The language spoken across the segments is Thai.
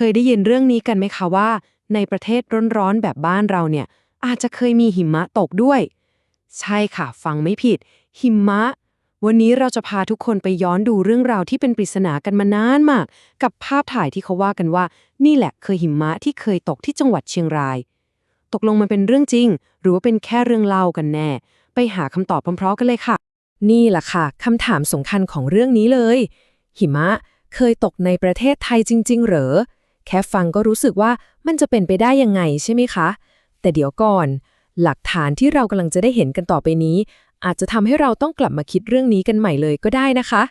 เคยได้ยินเรื่องนี้กันไหมคะว่า ในประเทศร้อนๆแบบบ้านเราเนี่ย อาจจะเคยมีหิมะตกด้วย ใช่ค่ะ ฟังไม่ผิด หิมะ วันนี้เราจะพาทุกคนไปย้อนดูเรื่องราวที่เป็นปริศนากันมานานมาก กับภาพถ่ายที่เขาว่ากันว่า นี่แหละเคยหิมะที่เคยตกที่จังหวัดเชียงราย ตกลงมันเป็นเรื่องจริง หรือว่าเป็นแค่เรื่องเล่ากันแน่ ไปหาคำตอบพร้อมๆกันเลยค่ะ นี่แหละค่ะคำถามสำคัญของเรื่องนี้เลย หิมะเคยตกในประเทศไทยจริง ๆ เหรอ แค่ฟังก็รู้สึกว่ามันจะเป็นไปได้ยังไงใช่ไหมคะ แต่เดี๋ยวก่อน หลักฐานที่เรากำลังจะได้เห็นกันต่อไปนี้ อาจจะทำให้เราต้องกลับมาคิดเรื่องนี้กันใหม่เลยก็ได้นะคะ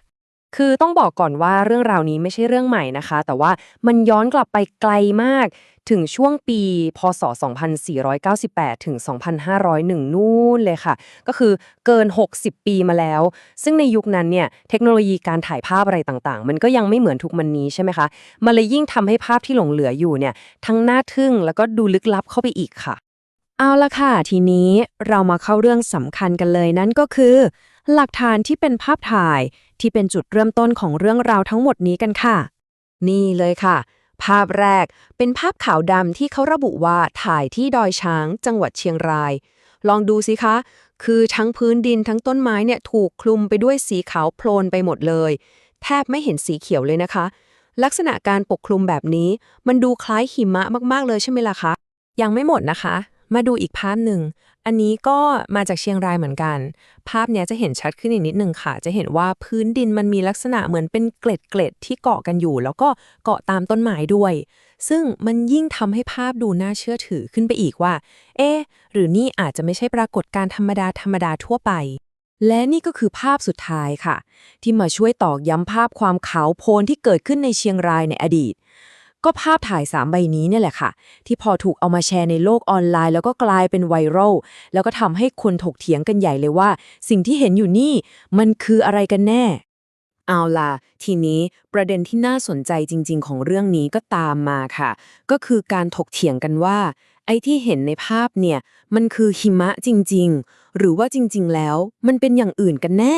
คือต้องบอกก่อนว่าเรื่องราวนี้ไม่ใช่เรื่องใหม่นะคะ แต่ว่ามันย้อนกลับไปไกลมาก ถึงช่วงปี พศ 2498 ถึง 2501 นู่นเลยค่ะ ก็คือเกิน 60 ปีมาแล้ว ซึ่งในยุคนั้นเนี่ย เทคโนโลยีการถ่ายภาพอะไรต่างๆ มันก็ยังไม่เหมือนทุกมันนี้ใช่ไหมคะ มันเลยยิ่งทำให้ภาพที่หลงเหลืออยู่เนี่ย ทั้งน่าทึ่งแล้วก็ดูลึกลับเข้าไปอีกค่ะ เอาละค่ะ ทีนี้เรามาเข้าเรื่องสำคัญกันเลยนั่นก็คือ หลักฐานที่เป็นภาพถ่ายที่เป็นจุดเริ่มต้นของเรื่องราวทั้งหมดนี้กันค่ะ นี่เลยค่ะ ภาพแรกเป็นภาพขาวดำที่เขาระบุว่าถ่ายที่ดอยช้าง จังหวัดเชียงราย ลองดูสิคะ คือทั้งพื้นดินทั้งต้นไม้เนี่ยถูกคลุมไปด้วยสีขาวโพลนไปหมดเลย แทบไม่เห็นสีเขียวเลยนะคะ ลักษณะการปกคลุมแบบนี้ มันดูคล้ายหิมะมากๆเลยใช่ไหมล่ะคะ ยังไม่หมดนะคะ มาดูอีกภาพหนึ่ง อันนี้ก็มาจากเชียงรายเหมือนกัน ภาพเนี้ยจะเห็นชัดขึ้นอีกนิดนึงค่ะ จะเห็นว่าพื้นดินมันมีลักษณะเหมือนเป็นเกล็ดเกล็ดๆที่เกาะกันอยู่ แล้วก็เกาะตามต้นไม้ด้วย ซึ่งมันยิ่งทำให้ภาพดูน่าเชื่อถือขึ้นไปอีกว่า เอ๊หรือนี่อาจจะไม่ใช่ปรากฏการธรรมดาธรรมดาทั่วไป และนี่ก็คือภาพสุดท้ายค่ะ ที่มาช่วยตอกย้ำภาพความขาวโพลนที่เกิดขึ้นในเชียงรายในอดีต ก็ภาพถ่าย 3 ใบนี้เนี่ยแหละค่ะ ที่พอถูกเอามาแชร์ในโลกออนไลน์ แล้วก็กลายเป็นไวรัลแล้วก็ทำให้คนถกเถียงกันใหญ่เลยว่า สิ่งที่เห็นอยู่นี่มันคืออะไรกันแน่ เอาล่ะ ทีนี้ประเด็นที่น่าสนใจจริง ๆ ของเรื่องนี้ก็ตามมาค่ะ ก็คือการถกเถียงกันว่า ไอ้ที่เห็นในภาพเนี่ย มันคือหิมะจริง ๆ หรือว่าจริง ๆ แล้ว มันเป็นอย่างอื่นกันแน่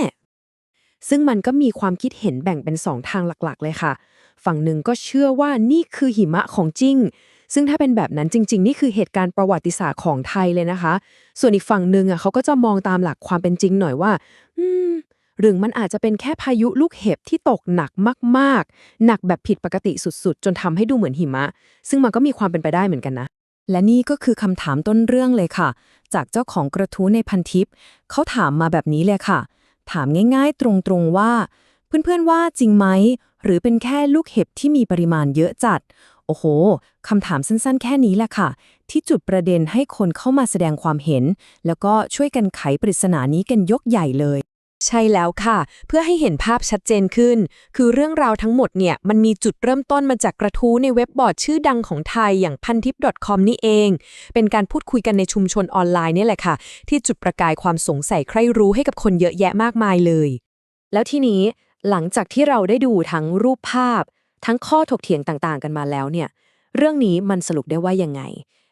ซึ่งมันก็มีความคิดเห็นแบ่งเป็นสองทางหลักๆ เลยค่ะ ฝั่งหนึ่งก็เชื่อว่านี่คือหิมะของจริง ซึ่งถ้าเป็นแบบนั้นจริง ๆ นี่คือเหตุการณ์ประวัติศาสตร์ของไทยเลยนะคะ ส่วนอีกฝั่งหนึ่งอะเขาก็จะมองตามหลักความเป็นจริงหน่อยว่า อืมหรือมันอาจจะเป็นแค่พายุลูกเห็บที่ตกหนักมาก ๆ หนักแบบผิดปกติสุด ๆ จนทำให้ดูเหมือนหิมะ ซึ่งมันก็มีความเป็นไปได้เหมือนกันนะ และนี่ก็คือคำถามต้นเรื่องเลยค่ะ จากเจ้าของกระทู้ในพันทิปเขาถามมาแบบนี้เลยค่ะ ถามง่ายๆ ตรงๆว่า เพื่อนๆว่าจริงไหม หรือเป็นแค่ลูกเห็บที่มีปริมาณเยอะจัด โอ้โหคำถามสั้นๆ แค่นี้แหละค่ะ ที่จุดประเด็นให้คนเข้ามาแสดงความเห็น แล้วก็ช่วยกันไขปริศนานี้กันยกใหญ่เลย ใช่แล้วค่ะ เพื่อให้เห็นภาพชัดเจนขึ้น คือเรื่องราวทั้งหมดเนี่ย มันมีจุดเริ่มต้นมาจากกระทู้ในเว็บบอร์ดชื่อดังของไทยอย่างพันทิป .com นี่เอง เป็นการพูดคุยกันในชุมชนออนไลน์นี่แหละค่ะ ที่จุดประกายความสงสัยใครรู้ให้กับคนเยอะแยะมากมายเลย แล้วทีนี้หลังจากที่เราได้ดูทั้งรูปภาพ ทั้งข้อถกเถียงต่างๆ กันมาแล้วเนี่ย เรื่องนี้มันสรุปได้ว่ายังไง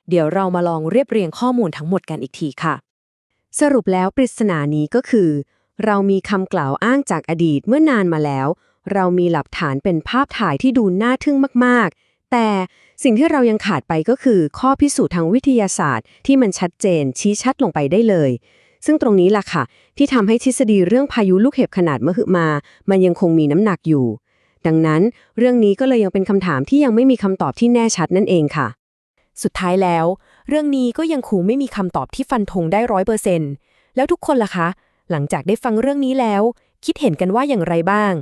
เดี๋ยวเรามาลองเรียบเรียงข้อมูลทั้งหมดกันอีกทีค่ะ สรุปแล้วปริศนานี้ก็คือ เรามีคำกล่าวอ้างจากอดีตเมื่อนานมาแล้ว เรามีหลักฐานเป็นภาพถ่ายที่ดูน่าทึ่งมาก ๆ แต่สิ่งที่เรายังขาดไปก็คือข้อพิสูจน์ทางวิทยาศาสตร์ ที่มันชัดเจนชี้ชัดลงไปได้เลย ซึ่งตรงนี้ล่ะค่ะ ที่ทำให้ทฤษฎีเรื่องพายุลูกเห็บขนาดมหึมา มันยังคงมีน้ำหนักอยู่ ดังนั้น เรื่องนี้ก็เลยยังเป็นคำถามที่ยังไม่มีคำตอบที่แน่ชัดนั่นเองค่ะ สุดท้ายแล้ว เรื่องนี้ก็ยังคงไม่มีคำตอบที่ฟันธงได้ร้อยเปอร์เซ็นต์แล้วทุกคนล่ะคะ หลังจากได้ฟังเรื่องนี้แล้ว คิดเห็นกันว่าอย่างไรบ้าง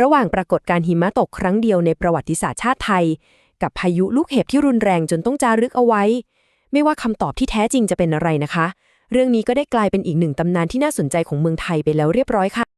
ระหว่างปรากฏการหิมะตกครั้งเดียวในประวัติศาสตร์ชาติไทย กับพายุลูกเห็บที่รุนแรงจนต้องจารึกเอาไว้ ไม่ว่าคำตอบที่แท้จริงจะเป็นอะไรนะคะ เรื่องนี้ก็ได้กลายเป็นอีกหนึ่งตำนานที่น่าสนใจของเมืองไทยไปแล้วเรียบร้อยค่ะ